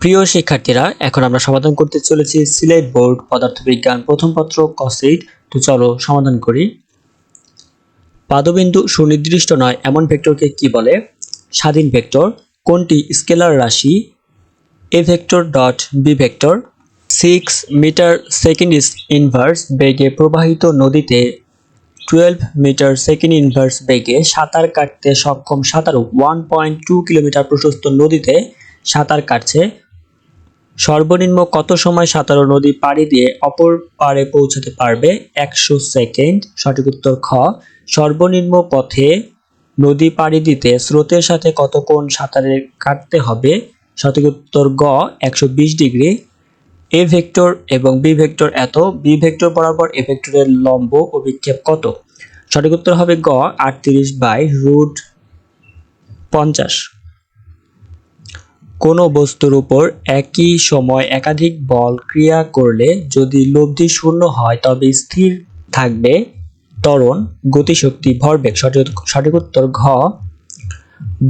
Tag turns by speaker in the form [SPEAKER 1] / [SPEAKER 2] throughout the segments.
[SPEAKER 1] প্রিয় শিক্ষার্থীরা, এখন আমরা সমাধান করতে চলেছি সিলেট বোর্ড পদার্থবিজ্ঞান প্রথম পত্র কসেট। তো চলো সমাধান করি। পাদবিন্দু সুনির্দিষ্ট নয়, এমন ভেক্টরকে কি বলে? স্বাধীন ভেক্টর, কোনটি স্কেলার রাশি? A vector dot B vector. Six metre second inverse বেগে প্রবাহিত নদীতে টুয়েলভ মিটার সেকেন্ড ইনভার্স বেগে সাঁতার কাটতে সক্ষম সাঁতারু ওয়ান পয়েন্ট টু কিলোমিটার প্রশস্ত নদীতে সাঁতার কাটছে। সর্বনিম্ন কত সময় সাঁতারু নদী পাড়ি দিয়ে অপর পাড়ে পৌঁছাতে পারবে? একশো সেকেন্ড। সঠিক উত্তর খ। সর্বনিম্ন পথে নদী পাড়ি দিতে স্রোতের সাথে কত কোণ সাঁতারে কাটতে হবে? সঠিক উত্তর গ, একশো বিশ ডিগ্রি। এ ভেক্টর এবং বি ভেক্টর এত। বি ভেক্টর বরাবর এ ভেক্টরের লম্ব অভিক্ষেপ কত? সঠিক উত্তর হবে গ, আটত্রিশ বাই রুট পঞ্চাশ। কোনো বস্তুর উপর একই সময় একাধিক বল ক্রিয়া করলে যদি লব্ধি শূন্য হয় তবে স্থির থাকবে ত্বরণ, গতিশক্তি, ভরবেগ। সঠিক উত্তর ঘ।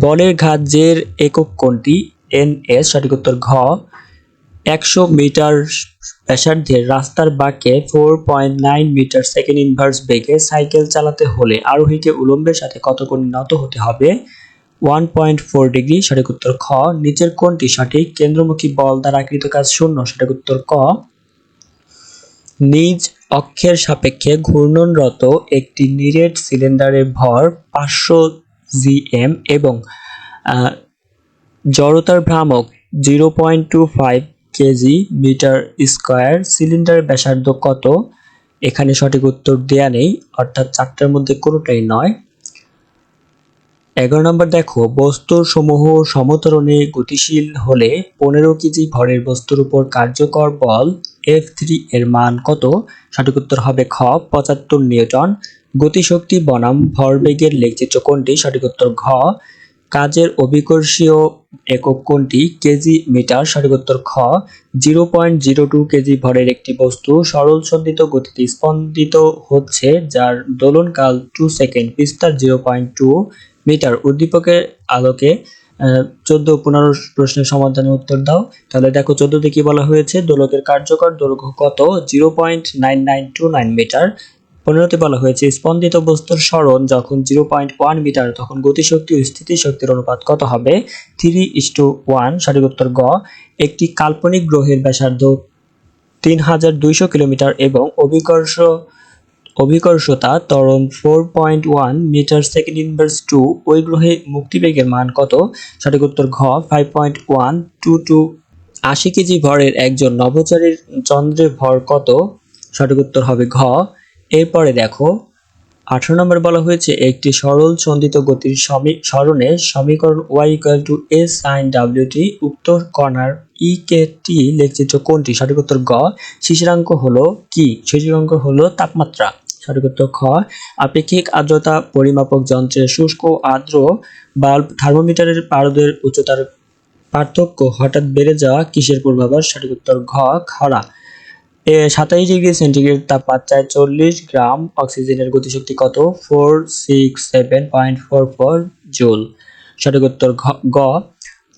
[SPEAKER 1] বলের ঘাতের একক কোনটি এন এস সঠিক উত্তর ঘ। একশো মিটার ব্যাসার্ধের রাস্তার বাঁকে four point nine metre second inverse বেগে সাইকেল চালাতে হলে আরোহীকে উলম্বের সাথে কত কোণ নত হতে হবে? ওয়ান পয়েন্ট ফোর ডিগ্রি সঠিক উত্তর খ। নিচের কোনটি সঠিক? কেন্দ্রমুখী বল দ্বারা কৃত কাজ শূন্য সঠিক উত্তর ক। নিজ অক্ষের সাপেক্ষে ঘূর্ণনরত একটি নিরেট সিলিন্ডারের ভর পাঁচশো জিএম এবং আহ, জড়তার ভ্রামক zero point two five KG metre square. Cylinder ব্যাসার্ধ কত? এখানে সঠিক উত্তর দেয়া নেই অর্থাৎ চারটার মধ্যে কোনোটাই নয়। এগারো নম্বর দেখো বস্তুর সমূহ সমতরণে গতিশীল হলে পনেরো কেজি ভরের বস্তুর উপর কার্যকর বল এফ থ্রি এর মান কত? সঠিক উত্তর হবে খ, পঁচাত্তর নিউটন। গতিশক্তি বনাম ভরবেগের লেখচিত্র কোনটি? সঠিক উত্তর ঘ। কাজের অভিকর্ষীয় একক কোনটি? KG metre. সঠিক উত্তর খ। Zero point zero two KG ভরের একটি বস্তু সরল সন্দিত গতিতে স্পন্দিত হচ্ছে, যার দোলনকাল টু সেকেন্ড বিস্তার জিরো পয়েন্ট টু মিটার। উদ্দীপকের আলোকে চোদ্দ পনেরো প্রশ্নের সমাধানের উত্তর দাও। তাহলে দেখো চোদ্দতে কি বলা হয়েছে? দোলকের কার্যকর দৈর্ঘ্য কত? Zero point nine nine two nine metre. পনেরোতে বলা হয়েছে, স্পন্দিত বস্তুর সরণ যখন জিরো পয়েন্ট ওয়ান মিটার, তখন গতিশক্তি ও স্থিতিশক্তির অনুপাত কত হবে? থ্রি ইস টু ওয়ান সঠিক উত্তর গ। একটি কাল্পনিক গ্রহের ব্যাসার্ধ তিন হাজার দুইশো কিলোমিটার এবং অভিকর্ষ অভিকর্ষতা ত্বরণ four point one metre second inverse two ওই গ্রহে মুক্তিবেগের মান কত? সঠিক উত্তর ঘ five point one two two আশি কেজি ভরের একজন নভোচারীর চন্দ্রের ভর কত? সঠিক উত্তর হবে ঘ। এরপরে দেখো, আঠারো নম্বর বলা হয়েছে, একটি সরল সন্দিত গতির সমী- সরণের সমীকরণ Y equal to A sine W T উক্ত কণার ই কে টি লেখচিত্র কোনটি? সঠিক উত্তর গ শিশিরাঙ্ক হলো কি? শিশিরাঙ্ক হলো তাপমাত্রা। সঠিক খ, আপেক্ষিক আর্দ্রতা পরিমাপক যন্ত্রের শুষ্ক আর্দ্র বাল্ব থার্মোমিটারের পারদের উচ্চতার পার্থক্য হঠাৎ বেড়ে যাওয়া কিসের পূর্বাভাস? সঠিক উত্তর ঘ, খরা। এ, সাতাইশ ডিগ্রি সেন্টিগ্রেড তাপমাত্রায় চল্লিশ গ্রাম অক্সিজেনের গতিশক্তি কত? Four, six, seven point four four joule. সঠিক উত্তর গ,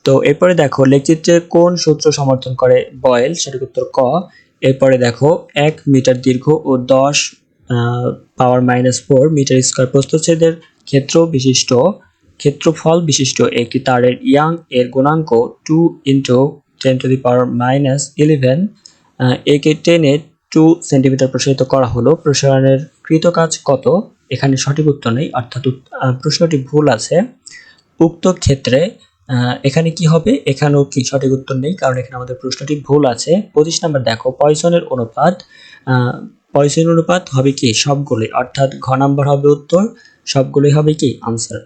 [SPEAKER 1] তো এরপরে দেখো লেখচিত্রে কোন সূত্র সমর্থন করে বয়েল? সঠিক উত্তর ক, এরপরে দেখো, এক মিটার দীর্ঘ ও দশ power minus four metre square প্রস্থচ্ছেদের ক্ষেত্র বিশিষ্ট, ক্ষেত্রফল বিশিষ্ট একটি তারের ইয়াং এর গুণাঙ্ক two into ten to the power minus eleven একে টেনে টু সেন্টিমিটার প্রসারিত করা হলো। প্রসারণের কৃত কাজ কত? এখানে সঠিক উত্তর নেই, অর্থাৎ প্রশ্নটি ভুল আছে। উক্ত ক্ষেত্রে এখানে কি হবে? এখানেও কি সঠিক উত্তর নেই, কারণ এখানে আমাদের প্রশ্নটি ভুল আছে। পঁচিশ নাম্বার দেখো, পয়সনের অনুপাত আহ, পয়সনের অনুপাত হবে কি? সবগুলোই। অর্থাৎ ঘ নাম্বার হবে উত্তর সবগুলোই হবে কি? আনসার